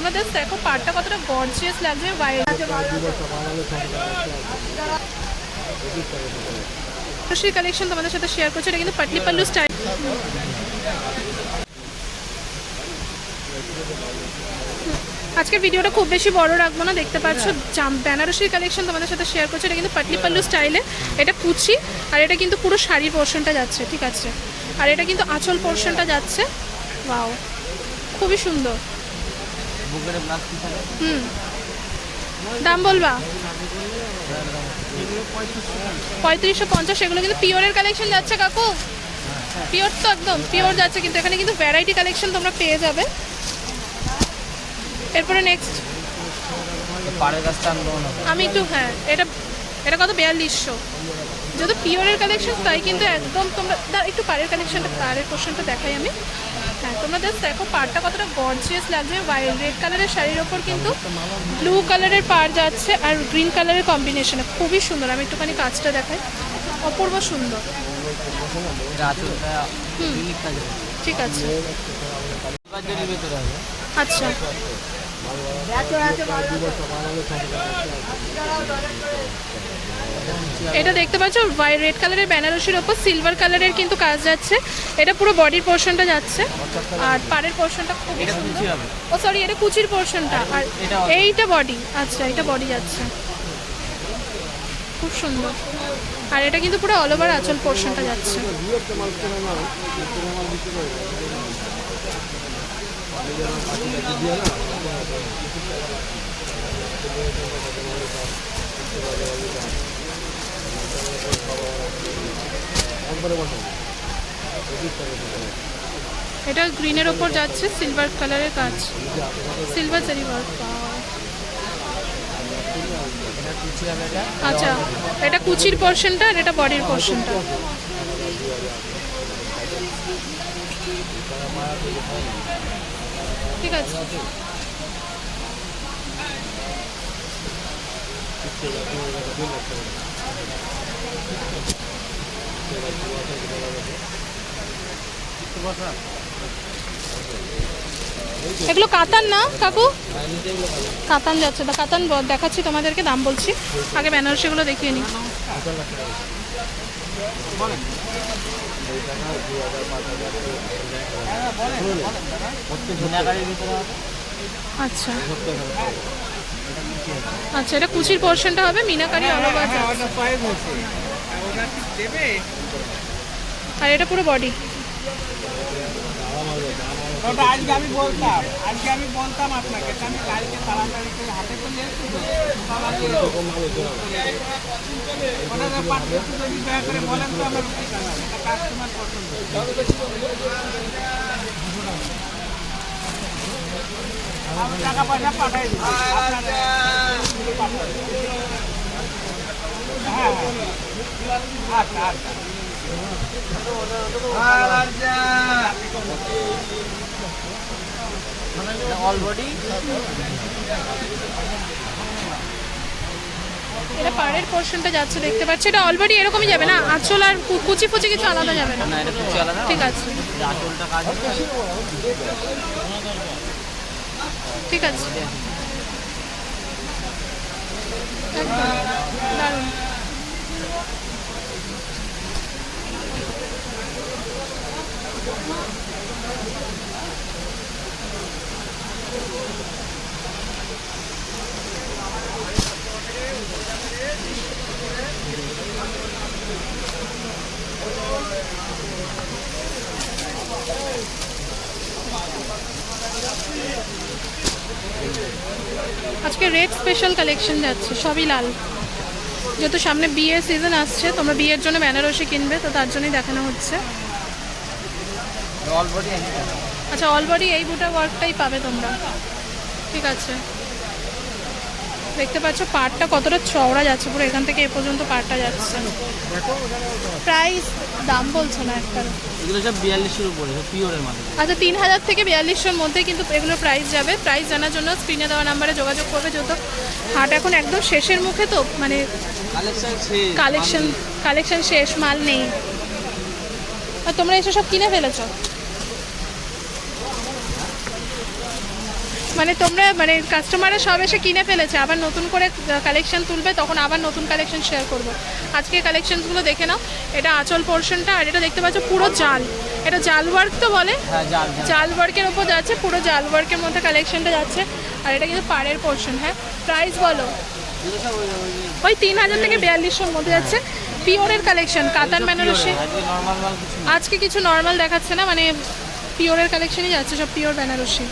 তোমরা দেখো পাড়টা কতটা গর্জিয়াস লাগছে বাইরে খুশির কালেকশন তোমাদের সাথে শেয়ার করছি, এটা কিন্তু পাটলি পাল্লু স্টাইল আজকের ভিডিওটা খুব বেশি বড় রাখব না, দেখতে পাচ্ছ, জাম বেনারসির কালেকশন তোমাদের সাথে শেয়ার করছি, এটা কিন্তু পাটলি পাল্লু স্টাইলে এটা কুচি, আর এটা কিন্তু পুরো শাড়ির পোর্শনটা যাচ্ছে, ঠিক আছে। আর এটা কিন্তু আঁচল পোর্শনটা যাচ্ছে। ওয়াও খুবই সুন্দর। বুকের ব্লাউজ পিস আছে হুম। দাম বলবা? পঁয়ত্রিশশো পঞ্চাশ এগুলো কিন্তু পিওরের কালেকশন যাচ্ছে কাকু। পিওর তো একদম পিওর যাচ্ছে কিন্তু এখানে কিন্তু ভ্যারাইটি কালেকশন তোমরা পেয়ে যাবে। এরপরে নেক্সট আমি একটু হ্যাঁ এটা এটা কত? বিয়াল্লিশশো। যেহেতু পিওরের কালেকশন তাই কিন্তু একদম তোমরা একটু পাড়ের কালেকশনটা পাড়ের পোর্শনটা দেখাই আমি। হ্যাঁ তোমরা জাস্ট দেখো, পাড়টা কতটা গর্জিয়াস লাগছে। রেড কালারের শাড়ির ওপর কিন্তু ব্লু কালারের পাড় যাচ্ছে আর গ্রিন কালারের কম্বিনেশনে খুবই সুন্দর, আমি একটুখানি কাজটা দেখাই। অপূর্ব সুন্দর। ঠিক আছে। হবে আচ্ছা। এটা দেখতে পাচ্ছ রেড কালারের বেনারসির ওপর সিলভার কালারের কিন্তু কাজ যাচ্ছে। এটা পুরো বডির পোর্শনটা যাচ্ছে। আর পাড়ের পোর্শনটা খুবই সুন্দর। ও সরি এটা কুচির পোর্শনটা আর এইটা বডি আচ্ছা এটা বডি যাচ্ছে। খুব সুন্দর। আর এটা কিন্তু পুরো অল ওভার আঁচল পোর্শনটা যাচ্ছে। এটা গ্রিনের ওপর যাচ্ছে, সিলভার কালারের কাজ। সিলভার জারি ওয়ার্ক আচ্ছা এটা কুচির পোর্শনটা আর এটা বডির পোর্শনটা ঠিক আছে। এগুলো কাতান না, কাকু? কাতান যাচ্ছে তা কাতান দেখাচ্ছি তোমাদেরকে, দাম বলছি। আগে বেনারসিগুলো দেখিয়ে হবে আচ্ছা। আচ্ছা এটা কুচির পোর্শনটা হবে মিনাকারি অলওভার যাচ্ছে আর এটা পুরো বডি ওটা আজকে আমি বলতাম আজকে আমি বলতাম আপনাকে আমি কালকে তাড়াতাড়ি করে হাতে করে এসেছি যদি দয়া করে বলেন তো আমার এটা কাস্টমার পছন্দ। টাকা পয়সা পাঠাই দিচ্ছি আপনারা অল বডি এটা পাড়ের পোর্শনটা যাচ্ছে দেখতে পাচ্ছি। এটা অলরেডি এরকমই যাবে না? আঁচল আর কুচি ফুচি কিছু আলাদা যাবে না? না এটা কুচি আলাদা। ঠিক আছে। আঁচলটা কাজ ঠিক আছে। একদম দারুণ আজকে রেড স্পেশাল কালেকশন যাচ্ছে সবই লাল। যেহেতু সামনে বিয়ের সিজন আসছে তোমরা বিয়ের জন্য বেনারসি কিনবে তো তার জন্যই দেখানো হচ্ছে। আচ্ছা অলরেডি এই বুটা ওয়ার্কটাই পাবে তোমরা। ঠিক আছে। দেখতে পাচ্ছ পাটটা কতটা চওড়া যাচ্ছে পুরো এখান থেকে এ পর্যন্ত পাটটা যাচ্ছে। প্রাইস দাম বলছো না একটা এগুলো সব বিয়াল্লিশের উপরে পিওরের মাল। আচ্ছা তিন হাজার থেকে বিয়াল্লিশশোর মধ্যে কিন্তু এগুলো প্রাইস যাবে। প্রাইস জানার জন্য স্ক্রিনে দেওয়া নাম্বারে যোগাযোগ করবে যেহেতু হাট এখন একদম শেষের মুখে তো মানে কালেকশন কালেকশন শেষ মাল নেই। আর তোমরা এসে সব কিনে ফেলেছো? মানে তোমরা মানে কাস্টমাররা সব এসে কিনে ফেলেছে আবার নতুন করে কালেকশন তুলবে তখন আবার নতুন কালেকশন শেয়ার করব। আজকে কালেকশনসগুলো দেখে নাও এটা আঁচল পোর্শনটা আর এটা দেখতে পাচ্ছ পুরো জাল। এটা জাল ওয়ার্ক তো বলে? হ্যাঁ জাল ওয়ার্কের ওপর যাচ্ছে পুরো জাল ওয়ার্কের মধ্যে কালেকশনটা যাচ্ছে আর এটা কিন্তু পাড়ের পোর্শন হ্যাঁ? প্রাইস বলো? ওই তিন হাজার থেকে বিয়াল্লিশশোর মধ্যে যাচ্ছে। পিওরের কালেকশন কাতান বেনারসি আজকে কিছু নর্মাল দেখাচ্ছে না মানে পিওরের কালেকশনই যাচ্ছে সব পিওর বেনারসি।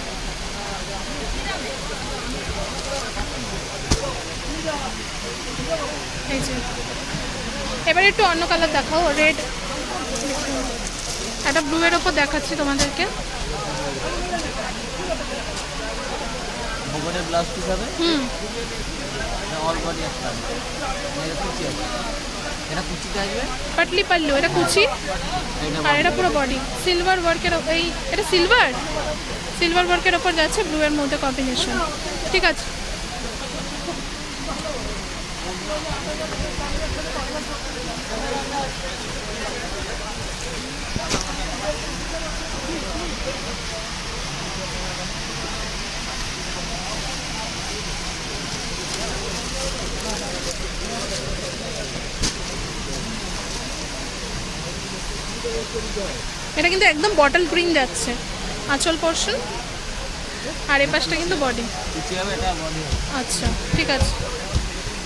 এই যে। এবার একটু অন্য কালার দেখাও রেড একটা ব্লু এর ওপর দেখাচ্ছি তোমাদেরকে। ভোগনের ব্লাউজ পিস হবে হুম। অল বডি একটা। এটা কুচি আছে। এটা কুচিতে আসবে? পাটলি পাল্লু এটা কুচি। আর এটা পুরো বডি সিলভার ওয়ার্কের এই এটা সিলভার সিলভার ওয়ার্কের ওপর যাচ্ছে ব্লু এর মধ্যে কম্বিনেশন ঠিক আছে। এটা কিন্তু একদম বটল গ্রিন যাচ্ছে। আঁচল পোর্শন আর এই পাশটা কিন্তু বডি আচ্ছা ঠিক আছে।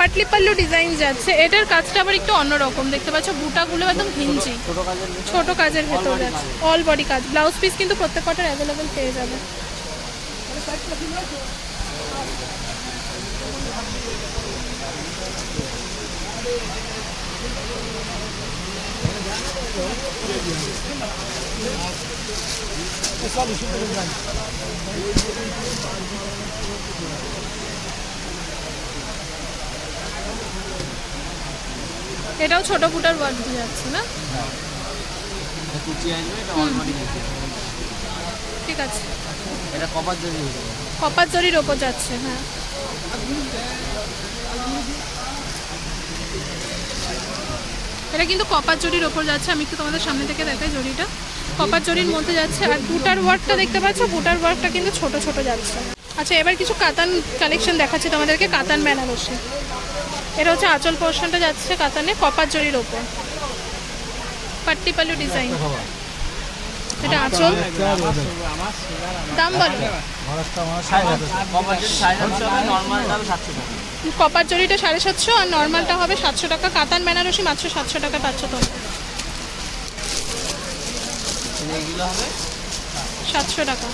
পাটলি পাল্লু ডিজাইন যাচ্ছে, এটার কাজটা আবার একটু অন্যরকম। দেখতে পাচ্ছ, বুটাগুলো একদম হিঞ্জি ছোট কাজের ভেতর যাচ্ছে অল বডি কাজ। ব্লাউজ পিস কিন্তু প্রত্যেক কটার অ্যাভেলেবেল পেয়ে যাবে। এটাও ছোট ফুটার দিয়ে যাচ্ছে না? বডি ঠিক আছে। এটা কপার জরি কপার জরির ওপর যাচ্ছে হ্যাঁ। এটা কিন্তু কপার জরির ওপর যাচ্ছে। আমি একটু তোমাদের সামনে থেকে দেখাই জরিটা কপার জরির মধ্যে যাচ্ছে আর বুটার ওয়ার্কটা দেখতে পাচ্ছ? বুটার ওয়ার্কটা কিন্তু ছোট ছোট যাচ্ছে। আচ্ছা এবার কিছু কাতান কালেকশন দেখাচ্ছে তোমাদেরকে, কাতান বেনারসি। এটা হচ্ছে আঁচল পোর্শনটা যাচ্ছে কাতানে কপার জরির ওপর। পাট্টি পাল্লু ডিজাইন এটা আঁচল। দাম বলো। কপার জরিটা সাড়ে সাতশো আর নর্মালটা হবে সাতশো টাকা। কাতান বেনারসি মাত্র সাতশো টাকা পাচ্ছ হবে? সাতশো টাকা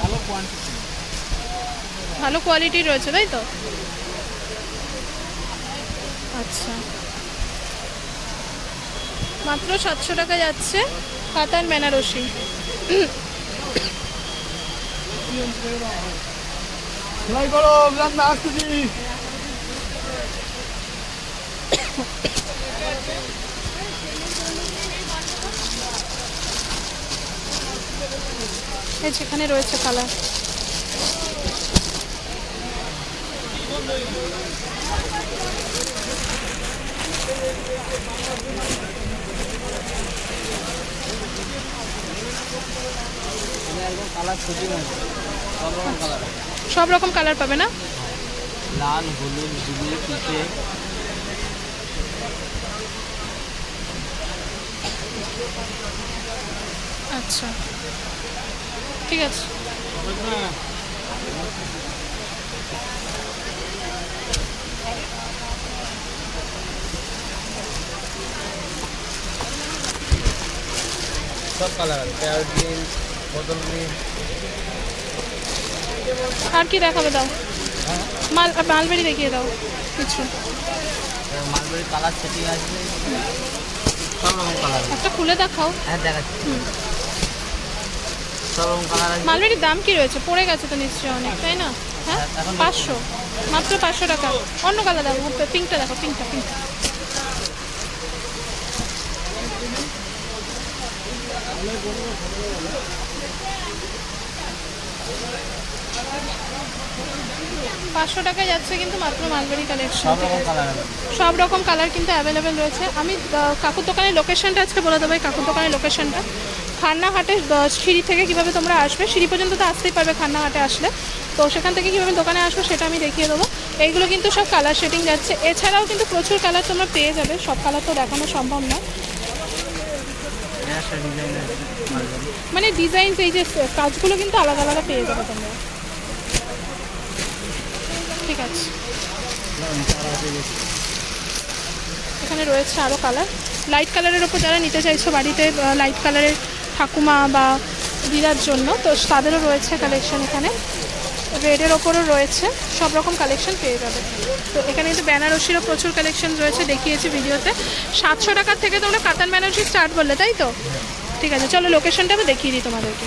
ভালো কোয়ান্টিটি ভালো কোয়ালিটির রয়েছে তাই তো আচ্ছা মাত্র সাতশো টাকা যাচ্ছে কাতান বেনারসি রান্না আসতেছি এই যেখানে রয়েছে কালার সব রকম কালার পাবে না? লাল হলুদ ব্লু পিকে আচ্ছা। ঠিক আছে। সব কালার আছে। প্যারট গ্রিন বোতল গ্রিন আর কি দেখাবে দাও? মাল মালবেরি দেখিয়ে দাও কিছু। মালবেরি কালার সেটিং আসবে সব রকম কালার আছে। একটা খুলে দেখাও। হ্যাঁ দেখাচ্ছি হুম। সব রকম কালার আছে মালবেরির দাম কি রয়েছে? পড়ে গেছে তো নিশ্চয়ই অনেক তাই না? হ্যাঁ? পাঁচশো। মাত্র পাঁচশো টাকা। অন্য কালার দেখো পিঙ্কটা দেখো পিঙ্কটা পিঙ্কটা। পাঁচশো টাকায় যাচ্ছে কিন্তু মাত্র মালবেরি কালেকশন সব রকম কালার সব রকম কালার কিন্তু অ্যাভেলেবেল রয়েছে। আমি কাকুর দোকানের লোকেশনটা আজকে বলে দেবো কাকুর দোকানের লোকেশনটা খান্নাহাটের আহ, সিঁড়ি থেকে কীভাবে তোমরা আসবে? সিঁড়ি পর্যন্ত তো আসতেই পারবে খান্নাহাটে আসলে। তো সেখান থেকে কীভাবে দোকানে আসবে সেটা আমি দেখিয়ে দেবো। এইগুলো কিন্তু সব কালার শেডিং যাচ্ছে। এছাড়াও কিন্তু প্রচুর কালার তোমরা পেয়ে যাবে। সব কালার তো দেখানো সম্ভব নয়। মানে ডিজাইন এই যে কাজগুলো কিন্তু আলাদা আলাদা পেয়ে যাবে তোমরা। ঠিক আছে। এখানে রয়েছে আরও কালার লাইট কালারের ওপর যারা নিতে চাইছো বাড়িতে লাইট কালারের ঠাকুমা বা দিদার জন্য, তো তাদেরও রয়েছে কালেকশন এখানে। রেডের ওপরও রয়েছে, সব রকম কালেকশন পেয়ে যাবে। তো এখানে কিন্তু বেনারসিরও প্রচুর কালেকশন রয়েছে, দেখিয়েছি ভিডিওতে। সাতশো টাকার থেকে তোমরা কাতান বেনারসি স্টার্ট বললে, তাই তো? ঠিক আছে, চলো লোকেশনটা আমি দেখিয়ে দিই তোমাদেরকে।